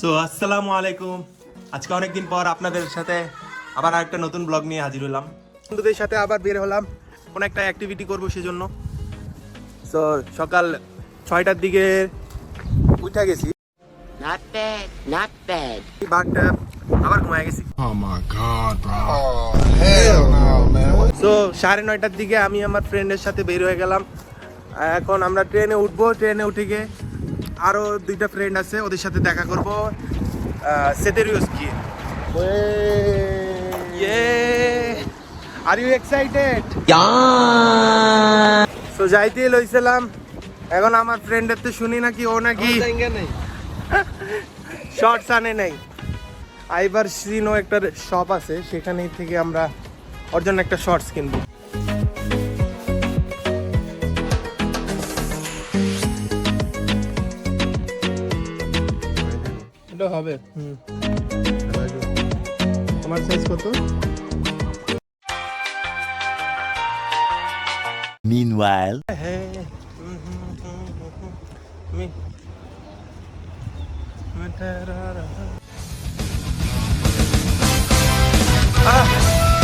So আসসালামু আলাইকুম। আজকে অনেকদিন পর আপনাদের সাথে আবার একটা নতুন ব্লগ নিয়ে হাজির হলাম। বন্ধুদের সাথে আবার বের হলাম। কোনো একটা অ্যাক্টিভিটি করব সেজন্য। সো সকাল ছয়টার দিকে উঠে গেছি। Not bad, not bad. But আবার ঘুমায় গেছি। Oh my god, bro. Oh, hell no, man. So সাড়ে নয়টার দিকে আমি আমার ফ্রেন্ডের সাথে বের হয়ে গেলাম। এখন আমরা ট্রেনে উঠবো। ট্রেনে উঠে গিয়ে আরও দুইটা ফ্রেন্ড আছে ওদের সাথে দেখা করব। গিয়ে ইয়ে আর ইউ এক্সাইটেড সো যাইতে লইছিলাম। এখন আমার ফ্রেন্ডের তো শুনি নাকি ও নাকি? শর্টস আনে নাই। আইবার সিনো একটা শপ আছে সেখানে থেকে আমরা ওর জন্য একটা শর্টস কিনবো। এটা হবে। হুম। তোমার সাইজ কত? Meanwhile,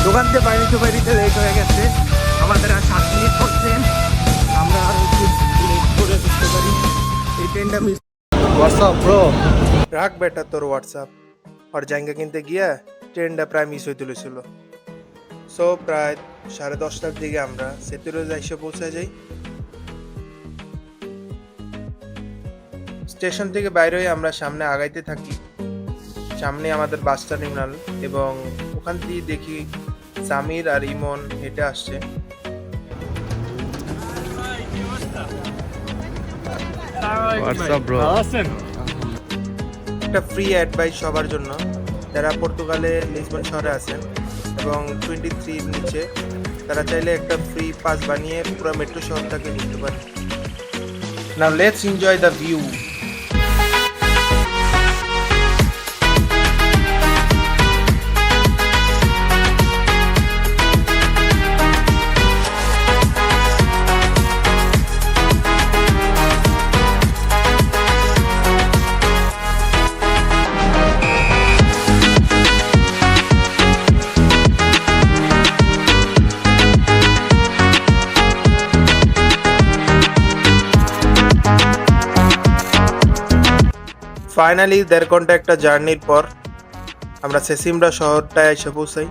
দোকান থেকে বাইরে তো বাইরে লেট হয়ে গেছে। আমাদের আর সাত মিনিট করছেন আমরা আর একটু লেট করে দিতে পারি। এই ট্রেনটা মিস হোয়াটসঅ্যাপ ব্রো রাখ বেটা তোর হোয়াটসঅ্যাপ আর জায়গা কিনতে গিয়া ট্রেনটা প্রায় মিস হয়ে তুলেছিল। সো প্রায় সাড়ে দশটার দিকে আমরা সেতুরে এসে পৌঁছে যাই। স্টেশন থেকে বাইরে হয়ে আমরা সামনে আগাইতে থাকি। সামনে আমাদের বাস টার্মিনাল এবং ওখান দিয়ে দেখি সামির আর ইমন হেঁটে আসছে। একটা ফ্রি অ্যাডভাইস সবার জন্য। যারা পর্তুগালে লিসবন শহরে আছেন এবং টোয়েন্টি থ্রির নিচে তারা চাইলে একটা ফ্রি পাস বানিয়ে পুরো মেট্রো শহরটাকে নিতে পারে now let's enjoy the view finally দেড় ঘণ্টা একটা জার্নির পর আমরা সেসিমরা শহরটায় এসে পৌঁছাই।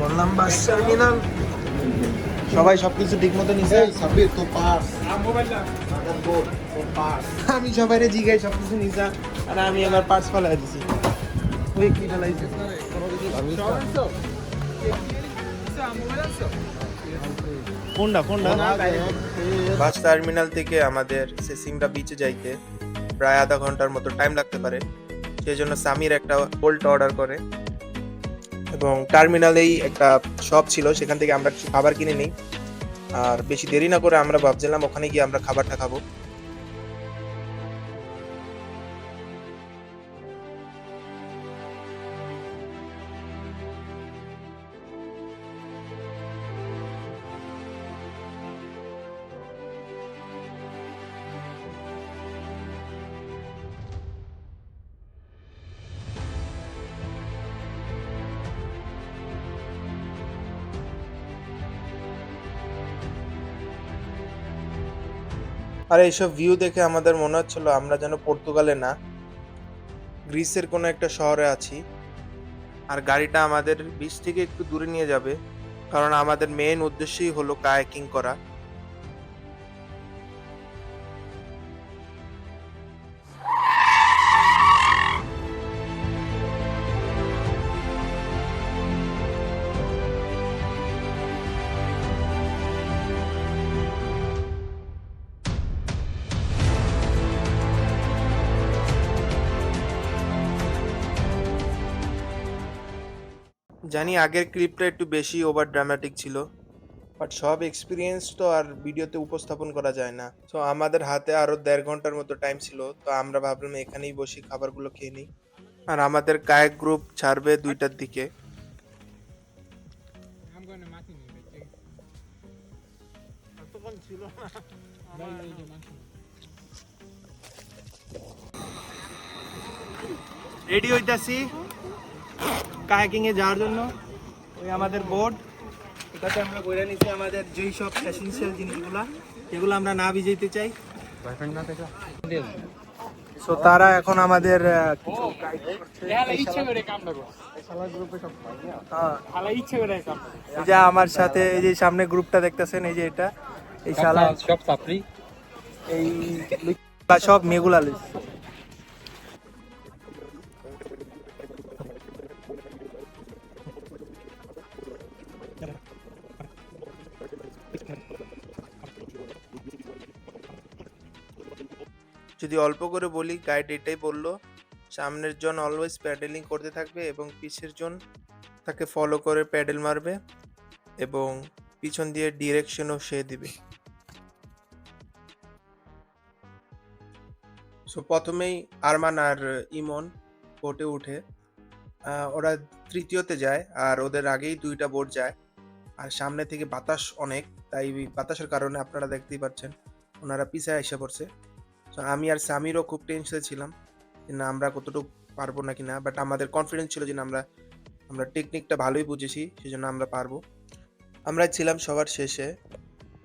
বললাম বাস টার্মিনাল। সবাই সবকিছু ঠিক মতো নিছে Sabir, tu pars. আমি সবাই জিগাই সবকিছু নিছা আর আমি আমার পার্স ফেলাই দিছি। ওই কি ফেলাইছে কোনটা কোনটা? বাস টার্মিনাল থেকে আমাদের সেসিমরা বিচে যাইতে প্রায় আধা ঘণ্টার মতো টাইম লাগতে পারে। সেই জন্য সামির একটা বোল্ট অর্ডার করে। এবং টার্মিনালেই একটা শপ ছিল, সেখান থেকে আমরা কিছু খাবার কিনে নিই। আর বেশি দেরি না করে আমরা ভাবছিলাম ওখানে গিয়ে আমরা খাবারটা খাব। আর এইসব ভিউ দেখে আমাদের মনে হচ্ছিল আমরা যেন পর্তুগালে না, গ্রিসের কোনো একটা শহরে আছি। আর গাড়িটা আমাদের বিচ থেকে একটু দূরে নিয়ে যাবে, কারণ আমাদের মেন উদ্দেশ্যই হলো কায়াকিং করা। জানি আগের ক্লিপটা একটু বেশি ওভার ড্রামাটিক ছিল বাট সব এক্সপিরিয়েন্স তো আর ভিডিওতে উপস্থাপন করা যায় না। তো আমাদের হাতে আরও দেড় ঘণ্টার মতো টাইম ছিল তো আমরা ভাবলাম এখানেই বসে খাবারগুলো খেয়ে নিই। আর আমাদের কায়েক গ্রুপ ছাড়বে দুইটার দিকে। রেডি হইতাছি? কায়াকিং এ যাওয়ার জন্য। ওই আমাদের বোর্ড এটাতে আমরা বইরা নিচ্ছি আমাদের যেই সব এসেন্সিয়াল জিনিসগুলো যেগুলো আমরা না ভিজাইতে চাই। সো তারা এখন আমাদের কিছু করছে। যে আমার সাথে এই যে সামনে গ্রুপটা দেখতেছেন এই যে এটা এই শালা। সব সাপড়ি এই সব মেগুলা যদি অল্প করে বলি গাইড এটাই বলল, সামনের জন অলওয়েজ প্যাডেলিং করতে থাকবে এবং পিছের জন তাকে ফলো করে প্যাডেল মারবে এবং পিছন দিয়ে ডিরেকশনও সে দিবে। সো প্রথমেই আরমান আর ইমন বোটে উঠে। ওরা তৃতীয়তে যায় আর ওদের আগেই দুইটা বোট যায়। আর সামনে থেকে বাতাস অনেক, তাই বাতাসের কারণে আপনারা দেখতেই পাচ্ছেন, ওনারা পিছায় এসে পড়ছে। তো আমি আর সামিরও খুব টেনশনে ছিলাম যে না আমরা কতটুকু পারব নাকি না? বাট আমাদের কনফিডেন্স ছিল যে না আমরা আমরা টেকনিকটা ভালোই বুঝেছি সেজন্য আমরা পারব। আমরা ছিলাম সবার শেষে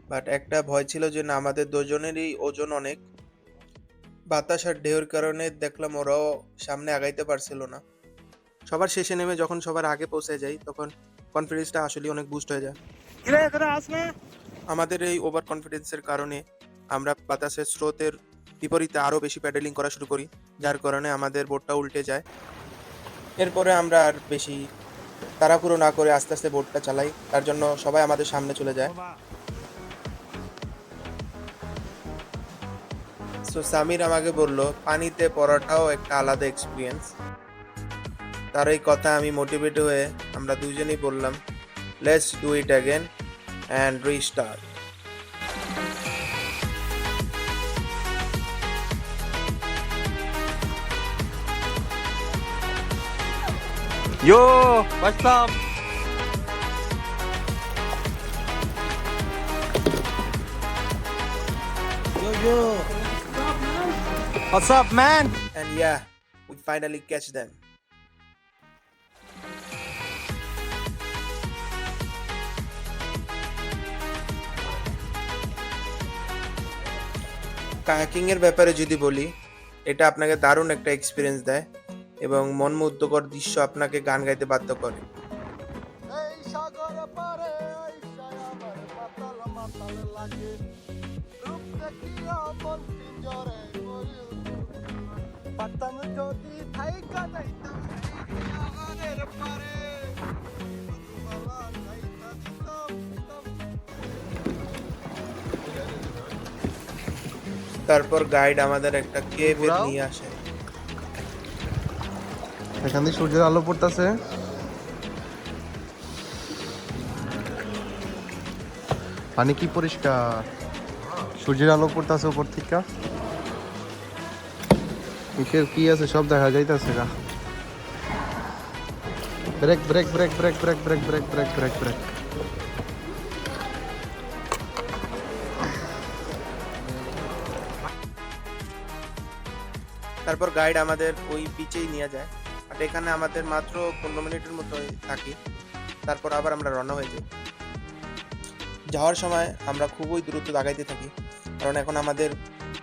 বাট একটা ভয় ছিল যে না আমাদের দুজনেরই ওজন অনেক। বাতাস আর ঢেউর কারণে দেখলাম ওরাও সামনে আগাইতে পারছিল না। সবার শেষে নেমে যখন সবার আগে পৌঁছে যাই তখন কনফিডেন্সটা আসলে অনেক বুস্ট হয়ে যায়। আমাদের এই ওভার কনফিডেন্সের কারণে আমরা বাতাসের স্রোতের বিপরীতে আরও বেশি প্যাডেলিং করা শুরু করি, যার কারণে আমাদের বোটটা উল্টে যায়। এরপরে আমরা আর বেশি তাড়াহুড়ো না করে আস্তে আস্তে বোটটা চালাই, তার জন্য সবাই আমাদের সামনে চলে যায়। সো সামির আমাকে বলল, পানিতে পড়াটাও একটা আলাদা এক্সপিরিয়েন্স তার এই কথা আমি মোটিভেট হয়ে আমরা দুজনেই বললাম let's do it again and restart Yo, what's up? Yo, yo. What's up, man? And yeah, we finally catch them. Kayaking এর ব্যাপারে যদি বলি এটা আপনাকে দারুণ একটা এক্সপিরিয়েন্স দেয় এবং মনমুগ্ধকর দৃশ্য আপনাকে গান গাইতে বাধ্য করে। তারপর গাইড আমাদের একটা কেভে নিয়ে আসে। এখান থেকে সূর্যের আলো পড়তেছে। পানি কি পরিষ্কার? সূর্যের আলো পড়তেছে উপর থেকে। নিচের কি আছে সব দেখা যাইতেছে গা। Break break break break break break break break break break তারপর গাইড আমাদের ওই বিচেই নিয়ে যায়। এখানে আমাদের মাত্র পনেরো মিনিটের মতো থাকি। তারপর আবার আমরা রওনা হয়ে যাই। যাওয়ার সময় আমরা খুবই দ্রুত দাগাইতে থাকি। কারণ এখন আমাদের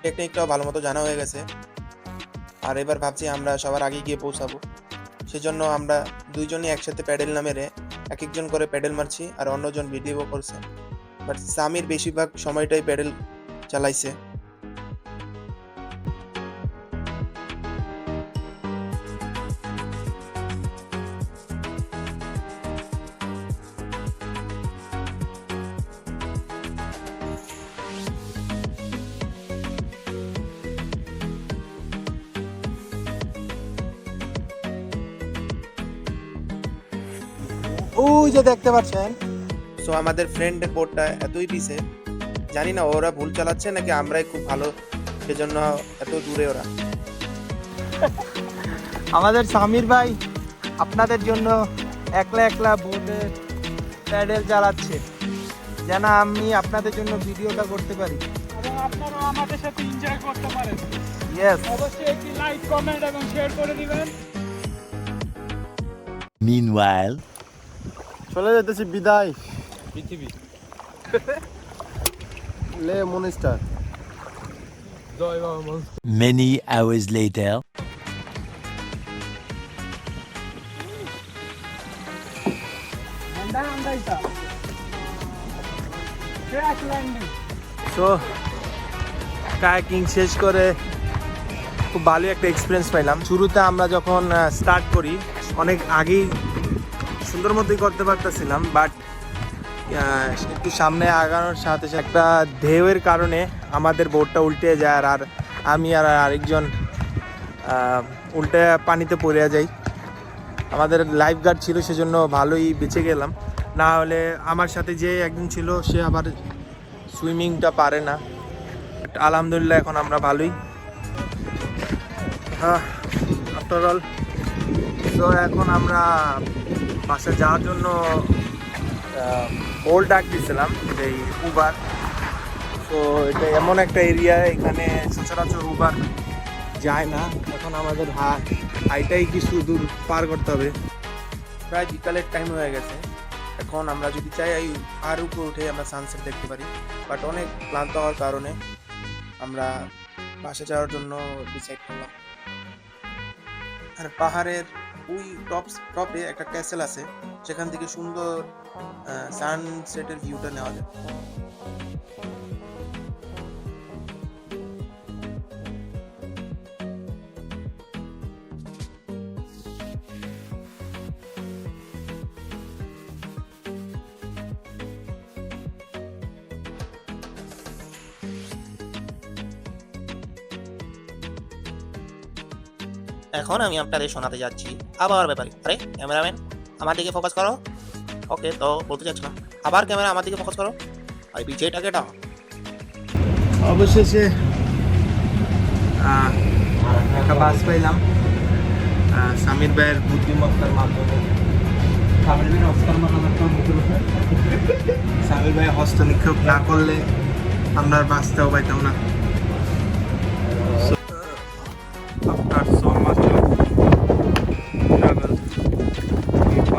টেকনিকটাও ভালো মতো জানা হয়ে গেছে। আর এবার ভাবছি আমরা সবার আগে গিয়ে পৌঁছাবো। সেজন্য আমরা দুইজনই একসাথে প্যাডেল না মেরে এক একজন করে প্যাডেল মারছি আর অন্যজন ভিডিও করছে। বাট সামির বেশিরভাগ সময়টাই প্যাডেল চালাইছে। যে দেখতে পাচ্ছেন। সো আমাদের ফ্রেন্ডের বোটটা এতই পিছে জানি না ওরা ভুল চালাচ্ছে নাকি আমরাই খুব ভালো সেজন্য এত দূরে ওরা। আমাদের সামির ভাই আপনাদের জন্য একলা একলা বোটে প্যাডেল চালাচ্ছে যেন আমি আপনাদের জন্য ভিডিওটা করতে পারি। আপনারাও আমাদের সাথে এনজয় করতে পারেন। ইয়েস অবশ্যই একটি লাইক কমেন্ট এবং শেয়ার করে দিবেন। Meanwhile, চলে যেতেছি বিদায়। পৃথিবী। লে মনিস্টার। জয় বাবা many hours later. আন্দাই আন্দাই তা। ক্র্যাশ ল্যান্ডিং তো কায়াকিং শেষ করে খুব ভালো একটা এক্সপিরিয়েন্স পাইলাম। শুরুতে আমরা যখন স্টার্ট করি অনেক আগেই সুন্দর মতোই করতে পারতেছিলাম বাট একটু সামনে আগানোর সাথে সাথে একটা ঢেউয়ের কারণে আমাদের বোটটা উল্টে যায় আর আমি আর আরেকজন উল্টে পানিতে পড়ে যাই। আমাদের লাইফ গার্ড ছিল, সেজন্য ভালোই বেঁচে গেলাম। না হলে আমার সাথে যে একজন ছিল, সে আবার সুইমিংটা পারে না। আলহামদুলিল্লাহ এখন আমরা ভালোই। আফটার অল তো এখন আমরা বাসা যাওয়ার জন্য ওল্ড ডাক দিয়েছিলাম এই উবার তো এটা এমন একটা এরিয়া এখানে সচরাচর উবার যায় না। এখন আমাদের হাট, হাইটাই কিছু দূর পার করতে হবে। প্রায় বিকালের টাইম হয়ে গেছে। এখন আমরা যদি চাই, এই আর উপরে উঠে আমরা সানসেট দেখতে পারি। বাট অনেক ক্লান্ত হওয়ার কারণে আমরা বাসে যাওয়ার জন্য ডিসাইড করলাম। আর পাহাড়ের ওই টপ টপে একটা ক্যাসেল আছে সেখান থেকে সুন্দর সানসেটের ভিউটা নেওয়া যায়। এখন আমি আপনাদের শোনাতে যাচ্ছি। আবার ব্যাপারে। আরে, ক্যামেরাম্যান, আমার দিকে ফোকাস করো। ওকে তো বলতে চাচ্ছ না। আবার ক্যামেরা, আমার দিকে ফোকাস করো। আর বিজয়টাকে এটা অবশেষে একটা বাস পাইলাম। সামির ভাইয়ের বুদ্ধিমত্তার মাধ্যমে। সামির ভাই হস্ত নিক্ষেপ না করলে আমরা বাসটাও পাইতাম না।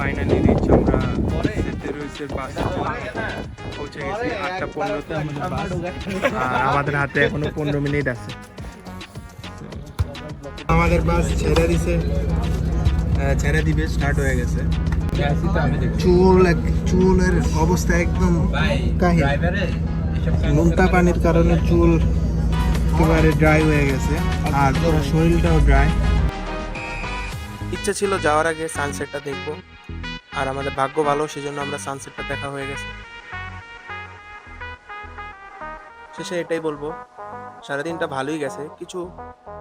ফাইনালি রিচ আমরা আমাদের আর আমাদের হাতে এখনও পনেরো মিনিট আছে। আমাদের বাস ছেড়ে দিছে। ছেড়ে দিবে স্টার্ট হয়ে গেছে। চুল চুলের অবস্থা একদম কাহিল। নোনতা পানির কারণে চুল একেবারে ড্রাই হয়ে গেছে। আর পুরো শরীরটাও ড্রাই ইচ্ছা ছিল যাওয়ার আগে সানসেটটা দেখব। আর আমাদের ভাগ্য ভালো, সেজন্য আমরা সানসেটটা দেখা হয়ে গেছে। শেষে এটাই বলব, সারাদিনটা ভালোই গেছে। কিছু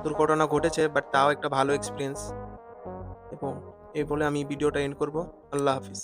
দুর্ঘটনা ঘটেছে বাট তাও একটা ভালো এক্সপিরিয়েন্স এবং এই বলে আমি ভিডিওটা এন্ড করব। আল্লাহ হাফিজ।